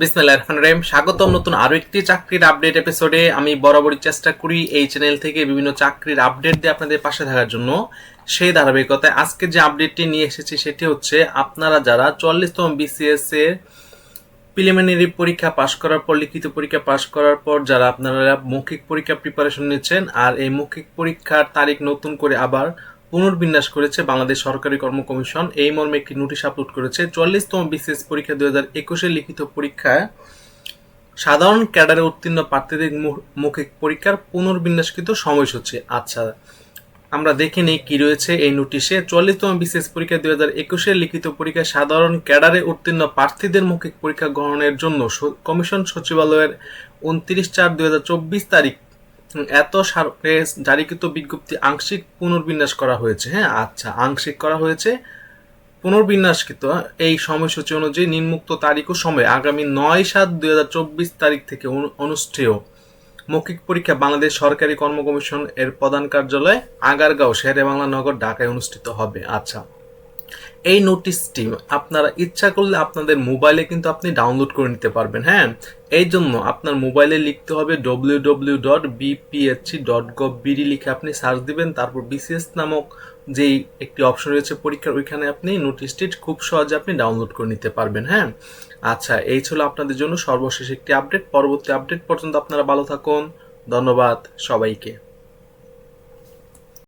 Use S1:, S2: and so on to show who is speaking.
S1: বিসমিল্লাহির রহমানির রহিম। স্বাগতম নতুন আরও একটি চাকরির আপডেট এপিসোডে আমি বরাবরই চেষ্টা করি এই চ্যানেল থেকে বিভিন্ন চাকরির আপডেট দিয়ে আপনাদের পাশে থাকার জন্য। সেই ধারাবাহিকতায় আজকে যে আপডেটটি নিয়ে এসেছি, সেটি হচ্ছে আপনারা যারা চল্লিশতম বিসিএস এর প্রিলিমিনারি পরীক্ষা পাশ করার পর, লিখিত পরীক্ষা পাশ করার পর যারা আপনারা মৌখিক পরীক্ষা প্রিপারেশন নিচ্ছেন, আর এই মৌখিক পরীক্ষার তারিখ নতুন করে আবার পুনর্বিন্যাস করেছে বাংলাদেশ সরকারি কর্ম কমিশন। এই মর্মে একটি নোটিশ আপলোড করেছে। চল্লিশতম বিসিএস পরীক্ষা দুই হাজার একুশে লিখিত পরীক্ষায় সাধারণ ক্যাডারে উত্তীর্ণ প্রার্থীদের মৌখিক পরীক্ষার পুনর্বিন্যাসকৃত সময়সূচি আচ্ছা আমরা দেখে নেই কি রয়েছে এই নোটিশে। চল্লিশতম বিশেষ পরীক্ষা দুই হাজার একুশের লিখিত পরীক্ষায় সাধারণ ক্যাডারে উত্তীর্ণ প্রার্থীদের মৌখিক পরীক্ষা গ্রহণের জন্য কমিশন সচিবালয়ের উনত্রিশ চার দুই হাজার চব্বিশ তারিখ এত জারিকৃত বিজ্ঞপ্তি আংশিক পুনর্বিন্যাস করা হয়েছে। হ্যাঁ আচ্ছা আংশিক করা হয়েছে। পুনর্বিন্যাসকৃত এই সময়সূচি অনুযায়ী নিম্মুক্ত তারিখ ও সময় আগামী নয় সাত দুই হাজার চব্বিশ তারিখ থেকে অনু- অনুষ্ঠেয় মৌখিক পরীক্ষা বাংলাদেশ সরকারি কর্ম কমিশন এর প্রধান কার্যালয় আগারগাঁও শেরে বাংলা নগর, ঢাকায় অনুষ্ঠিত হবে। আচ্ছা। এই নোটিশটি আপনারা ইচ্ছা করলে আপনাদের মোবাইলে কিন্তু আপনি ডাউনলোড করে নিতে পারবেন হ্যাঁ? এই জন্য আপনার মোবাইলে লিখতে হবে W W dot BPSC dot gov BD লিখে আপনি সার্চ দিবেন, তারপর বিসিএস নামক যেই একটি অপশন রয়েছে পরীক্ষার, ওইখানে আপনি নোটিশটি খুব সহজে আপনি ডাউনলোড করে নিতে পারবেন হ্যাঁ? আচ্ছা এই ছিল আপনাদের জন্য সর্বশেষ একটি আপডেট পরবর্তী আপডেট পর্যন্ত আপনারা ভালো থাকুন। ধন্যবাদ সবাইকে।